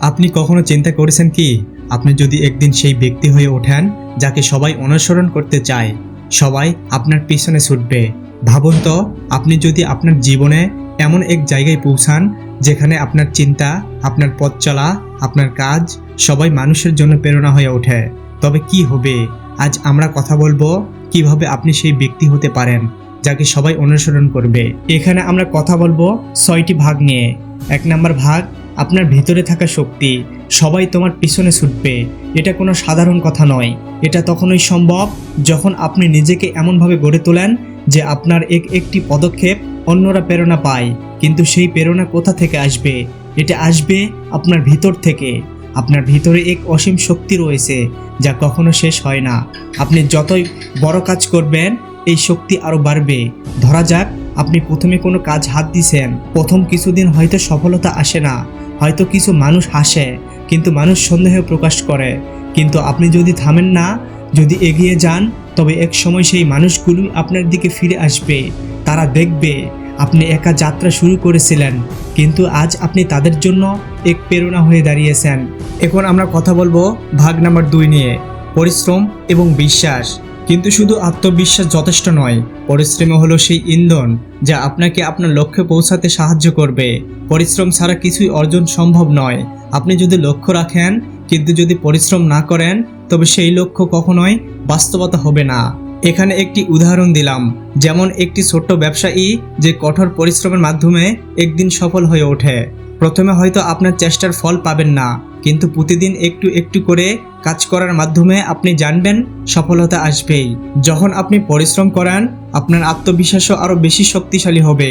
আপনি কখনো চিন্তা করেছেন কি? আপনি যদি একদিন সেই ব্যক্তি হয়ে ওঠেন, যাকে সবাই অনুসরণ করতে চায়, সবাই আপনার পিছনে ছুটবে। ভাবুন তো, আপনি যদি আপনার জীবনে এমন এক জায়গায় পৌঁছান, যেখানে আপনার চিন্তা, আপনার পথ চলা, আপনার কাজ সবাই মানুষের জন্য প্রেরণা হয়ে ওঠে। তবে কি হবে? আজ আমরা কথা বলব কীভাবে আপনি সেই ব্যক্তি হতে পারেন, যাকে সবাই অনুসরণ করবে। এখানে আমরা কথা বলব ছয়টি ভাগ নিয়ে। এক নাম্বার ভাগ আপনার ভিতরে থাকা শক্তি, সবাই তোমার পিছনে ছুটবে। এটা কোনো সাধারণ কথা নয়। এটা তখনই সম্ভব যখন আপনি নিজেকে এমনভাবে গড়ে তোলেন যে আপনার এক একটি পদক্ষেপ অন্যরা প্রেরণা পায়। কিন্তু সেই প্রেরণা কোথা থেকে আসবে? এটা আসবে আপনার ভিতর থেকে। আপনার ভিতরে এক অসীম শক্তি রয়েছে যা কখনো শেষ হয় না। আপনি যতই বড় কাজ করবেন, এই শক্তি আরও বাড়বে। ধরা যাক, আপনি প্রথমে কোনো কাজ হাত দিছেন। প্রথম কিছুদিন হয়তো সফলতা আসে না। হয়তো কিছু মানুষ হাসে, কিন্তু মানুষ সন্দেহ প্রকাশ করে। কিন্তু আপনি যদি থামেন না, যদি এগিয়ে যান, তবে এক সময় সেই মানুষগুলোই আপনার দিকে ফিরে আসবে। তারা দেখবে, আপনি একা যাত্রা শুরু করেছিলেন, কিন্তু আজ আপনি তাদের জন্য এক প্রেরণা হয়ে দাঁড়িয়েছেন। এখন আমরা কথা বলব ভাগ নাম্বার দুই নিয়ে, পরিশ্রম এবং বিশ্বাস। কিন্তু শুধু আত্মবিশ্বাস যথেষ্ট নয় পরিশ্রম হলো সেই ইন্ধন যা আপনাকে আপনার লক্ষ্যে পৌঁছাতে সাহায্য করবে। পরিশ্রম ছাড়া কিছুই অর্জন সম্ভব নয়। আপনি যদি লক্ষ্য রাখেন, কিন্তু যদি পরিশ্রম না করেন, তবে সেই লক্ষ্য কখনোই বাস্তবতা হবে না। এখানে একটি উদাহরণ দিলাম, যেমন একটি ছোট্ট ব্যবসায়ী যে কঠোর পরিশ্রমের মাধ্যমে একদিন সফল হয়ে ওঠে। প্রথমে হয়তো আপনার চেষ্টার ফল পাবেন না, কিন্তু প্রতিদিন একটু একটু করে কাজ করার মাধ্যমে আপনি জানবেন সফলতা আসবেই। যখন আপনি পরিশ্রম করেন, আপনার আত্মবিশ্বাসও আরও বেশি শক্তিশালী হবে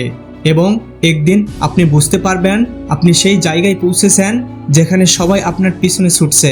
এবং একদিন আপনি বুঝতে পারবেন, আপনি সেই জায়গায় পৌঁছেছেন যেখানে সবাই আপনার পিছনে ছুটছে।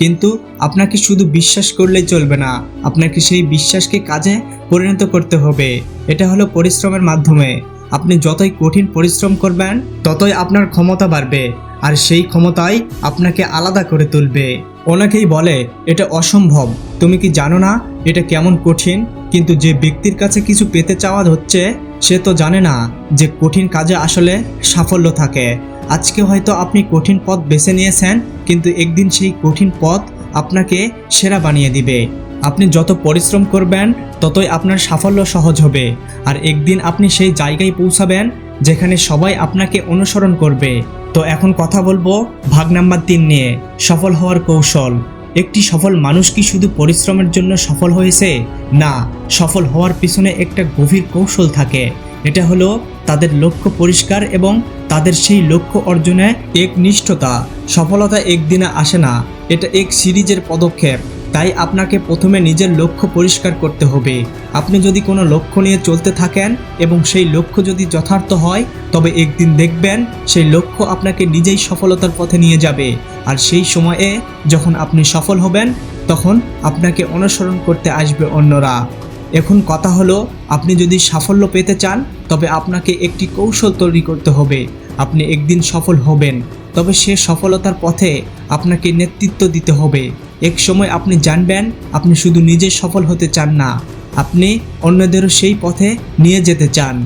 কিন্তু আপনাকে শুধু বিশ্বাস করলেই চলবে না, আপনাকে সেই বিশ্বাসকে কাজে পরিণত করতে হবে। এটা হলো পরিশ্রমের মাধ্যমে। আপনি যতই কঠিন পরিশ্রম করবেন, ততই আপনার ক্ষমতা বাড়বে আর সেই ক্ষমতাই আপনাকে আলাদা করে তুলবে। অনেকেই বলে, এটা অসম্ভব। তুমি কি জানো না এটা কেমন কঠিন? কিন্তু যে ব্যক্তির কাছে কিছু পেতে চাওয়া হচ্ছে, সে তো জানে না যে কঠিন কাজে আসলে সাফল্য থাকে। আজকে হয়তো আপনি কঠিন পথ বেছে নিয়েছেন, কিন্তু একদিন সেই কঠিন পথ আপনাকে সেরা বানিয়ে দিবে। আপনি যত পরিশ্রম করবেন, ততই আপনার সাফল্য সহজ হবে। আর একদিন আপনি সেই জায়গায় পৌঁছাবেন, যেখানে সবাই আপনাকে অনুসরণ করবে। তো এখন কথা বলব ভাগ নাম্বার তিন নিয়ে, সফল হওয়ার কৌশল। একটি সফল মানুষ কি শুধু পরিশ্রমের জন্য সফল হয়েছে? না, সফল হওয়ার পিছনে একটা গভীর কৌশল থাকে। এটা হলো তাদের লক্ষ্য পরিষ্কার এবং তাদের সেই লক্ষ্য অর্জনে এক নিষ্ঠতা সফলতা একদিনে আসে না এটা এক সিরিজের পদক্ষেপ। তাই আপনাকে প্রথমে নিজের লক্ষ্য পরিষ্কার করতে হবে। আপনি যদি কোনো লক্ষ্য নিয়ে চলতে থাকেন এবং সেই লক্ষ্য যদি যথার্থ হয়, তবে একদিন দেখবেন সেই লক্ষ্য আপনাকে নিজেই সফলতার পথে নিয়ে যাবে। আর সেই সময়ে যখন আপনি সফল হবেন, তখন আপনাকে অনুসরণ করতে আসবে অন্যরা। এখন কথা হলো, আপনি যদি সাফল্য পেতে চান, তবে আপনাকে একটি কৌশল তৈরি করতে হবে। আপনি একদিন সফল হবেন, তবে সে সফলতার পথে আপনাকে নেতৃত্ব দিতে হবে। এক সময় আপনি জানবেন, আপনি শুধু নিজে সফল হতে চান না, আপনি অন্যদেরও সেই পথে নিয়ে যেতে চান।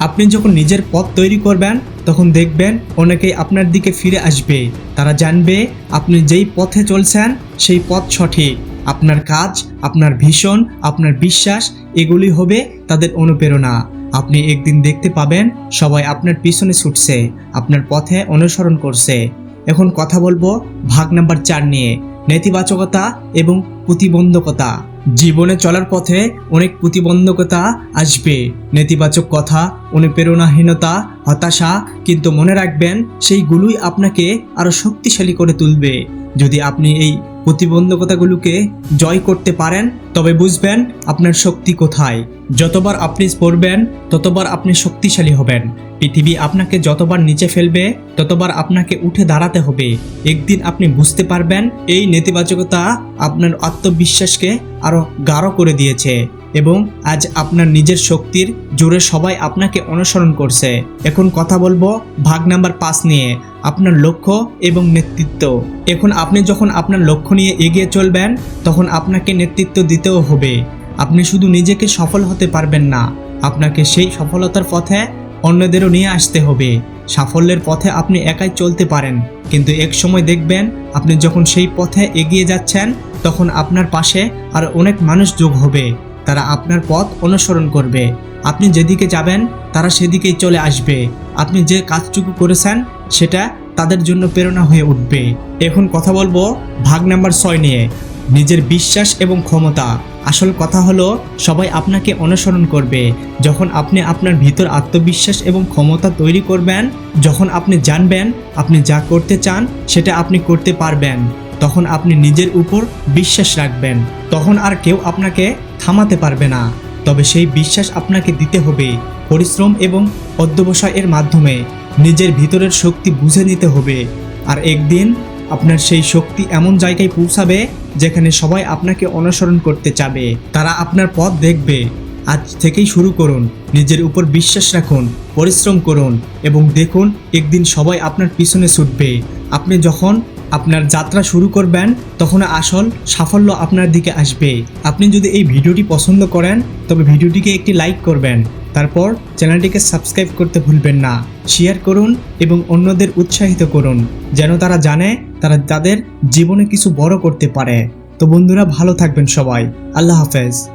আপনি যখন নিজের পথ তৈরি করবেন, তখন দেখবেন অনেকেই আপনার দিকে ফিরে আসবে। তারা জানবে, আপনি যেই পথে চলছেন, সেই পথ সঠিক। আপনার কাজ, আপনার ভীষণ, আপনার বিশ্বাস, এগুলি হবে তাদের অনুপ্রেরণা। আপনি একদিন দেখতে পাবেন সবাই আপনার পিছনে ছুটছে, আপনার পথে অনুসরণ করছে। এখন কথা বলব ভাগ নাম্বার চার নিয়ে, নেতিবাচকতা এবং প্রতিবন্ধকতা। জীবনে চলার পথে অনেক প্রতিবন্ধকতা আসবে। নেতিবাচক কথা, অনুপ্রেরণাহীনতা, হতাশা, কিন্তু মনে রাখবেন, সেইগুলোই আপনাকে আরও শক্তিশালী করে তুলবে। যদি আপনি এই প্রতিবন্ধকতাগুলোকে জয় করতে পারেন, তবে বুঝবেন আপনার শক্তি কোথায়। যতবার আপনি পড়বেন, ততবার আপনি শক্তিশালী হবেন। পৃথিবী আপনাকে যতবার নিচে ফেলবে, ততবার আপনাকে উঠে দাঁড়াতে হবে। একদিন আপনি বুঝতে পারবেন, এই নেতিবাচকতা আপনার আত্মবিশ্বাসকে আরও গাঢ় করে দিয়েছে। এবং আজ আপনার নিজের শক্তির জোরে সবাই আপনাকে অনুসরণ করছে। এখন কথা বলব ভাগ নাম্বার পাঁচ নিয়ে, আপনার লক্ষ্য এবং নেতৃত্ব। এখন আপনি যখন আপনার লক্ষ্য নিয়ে এগিয়ে চলবেন, তখন আপনাকে নেতৃত্ব দিতেও হবে। আপনি শুধু নিজেকে সফল হতে পারবেন না, আপনাকে সেই সফলতার পথে অন্যদেরও নিয়ে আসতে হবে। সাফল্যের পথে আপনি একাই চলতে পারেন, কিন্তু এক সময় দেখবেন আপনি যখন সেই পথে এগিয়ে যাচ্ছেন, তখন আপনার পাশে আর অনেক মানুষ যোগ হবে। তারা আপনার পথ অনুসরণ করবে। আপনি যেদিকে যাবেন, তারা সেদিকেই চলে আসবে। আপনি যে কাজটুকু করেছেন, সেটা তাদের জন্য প্রেরণা হয়ে উঠবে। এখন কথা বলব ভাগ নাম্বার ছয় নিয়ে। নিজের বিশ্বাস এবং ক্ষমতা। আসল কথা হলো, সবাই আপনাকে অনুসরণ করবে। যখন আপনি আপনার ভিতর আত্মবিশ্বাস এবং ক্ষমতা তৈরি করবেন, যখন আপনি জানবেন আপনি যা করতে চান, সেটা আপনি করতে পারবেন। তখন আপনি নিজের উপর বিশ্বাস রাখবেন। তখন আর কেউ আপনাকে থামাতে পারবে না। তবে সেই বিশ্বাস আপনাকে দিতে হবে। পরিশ্রম এবং অধ্যবসায়ের মাধ্যমে নিজের ভিতরের শক্তি বুঝে নিতে হবে। আর একদিন আপনার সেই শক্তি এমন জায়গায় পৌঁছাবে যেখানে সবাই আপনাকে অনুসরণ করতে চাবে। তারা আপনার পথ দেখবে। আজ থেকেই শুরু করুন। নিজের উপর বিশ্বাস রাখুন, পরিশ্রম করুন এবং দেখুন একদিন সবাই আপনার পিছনে ছুটবে। আপনি যখন আপনার যাত্রা শুরু করবেন, তখন আসল সাফল্য আপনার দিকে আসবে। আপনি যদি এই ভিডিওটি পছন্দ করেন, তবে ভিডিওটিকে একটি লাইক করবেন। তারপর চ্যানেলটিকে সাবস্ক্রাইব করতে ভুলবেন না। শেয়ার করুন এবং অন্যদের উৎসাহিত করুন, যেন তারা জানে তারা তাদের জীবনে কিছু বড় করতে পারে। তো বন্ধুরা, ভালো থাকবেন সবাই। আল্লাহ হাফেজ।